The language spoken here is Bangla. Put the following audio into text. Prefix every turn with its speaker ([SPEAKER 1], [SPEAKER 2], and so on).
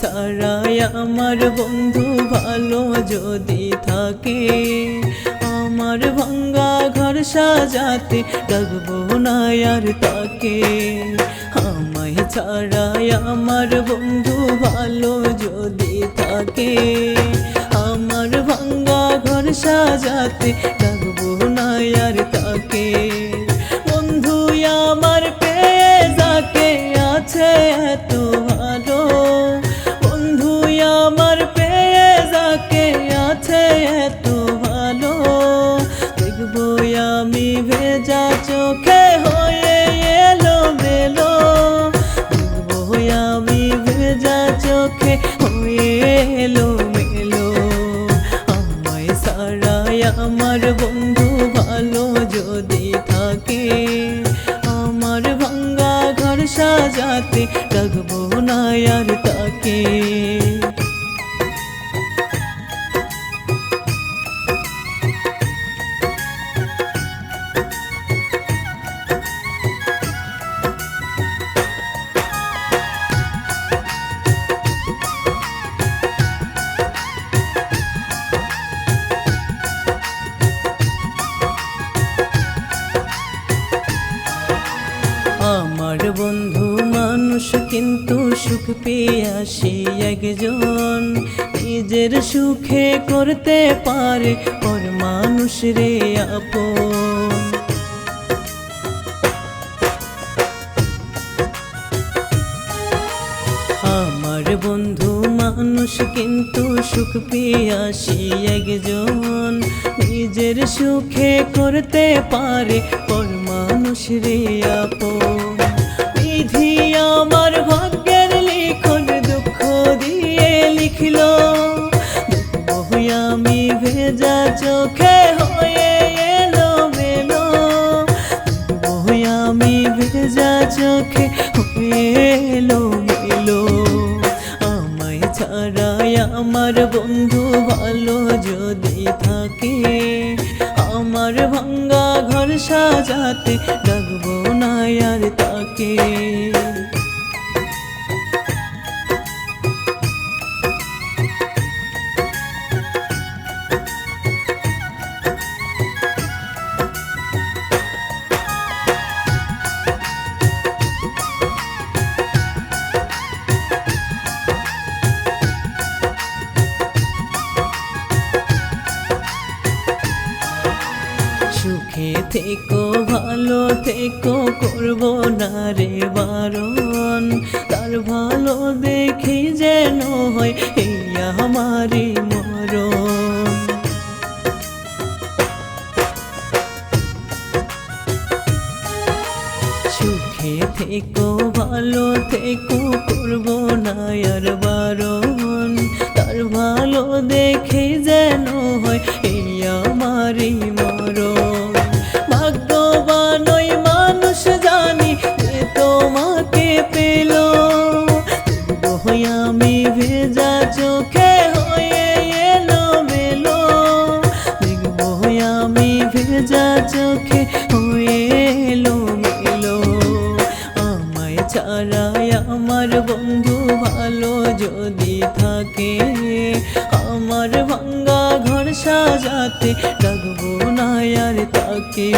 [SPEAKER 1] সারাই আমার বন্ধু ভালো যদি থাকে, আমার ভাঙ্গা ঘর সাজাতে ডাকবো না আর তাকে। আমায় ছাড়াই আমার বন্ধু ভালো যদি থাকে, আমার ভাঙ্গা ঘর সাজাতে ডাকবো না আর তাকে। চোখে হয়ে এলো মেলো দেখব আমি ভেজা চোখে হয়ে এলো মেলো আমায় সারাই আমার বন্ধু ভালো যদি থাকে, আমার ভাঙ্গা ঘর সাজাতে ডাকবো না আর তাকে। আমার বন্ধু মানুষ কিন্তু সুখ পেয়ে আসে একজন। নিজের সুখে করতে পারে পর মানুষ রে আপন। আমার বন্ধু মানুষ কিন্তু সুখ পেয়ে আসে একজন। নিজের সুখে করতে পারে পর মানুষ রে আপন। আমার ভাগ্যের লিখন দুঃখ দিয়ে লিখলো আমি ভেজা চোখে হয়ে এলো মেলো। আমি ভেজা চোখে হয়ে এলো মেলো। আমায় ছাড়াই আমার বন্ধু ভালো যদি থাকে, আমার ভাঙ্গা ঘর সাজাতে ডাকবো না আর তাকে। সুখে থেকো, ভালো থেকো, করব না রে বারণ। তার ভালো দেখি যেন হয় এই আমারই মরণ। সুখে থেকো, ভালো থেকো, করব না আর বারণ। তার ভালো দেখে যেন হয় এই আমারই মরণ। আমি ভেজা চোখে হয়ে এলো মেলো দেখব আমি ভেজা চোখে হয়ে এলো মেলো আমায় ছাড়াই আমার বন্ধু ভালো যদি থাকে, আমার ভাঙ্গা ঘর সাজাতে ডাকবো না আর তাকে।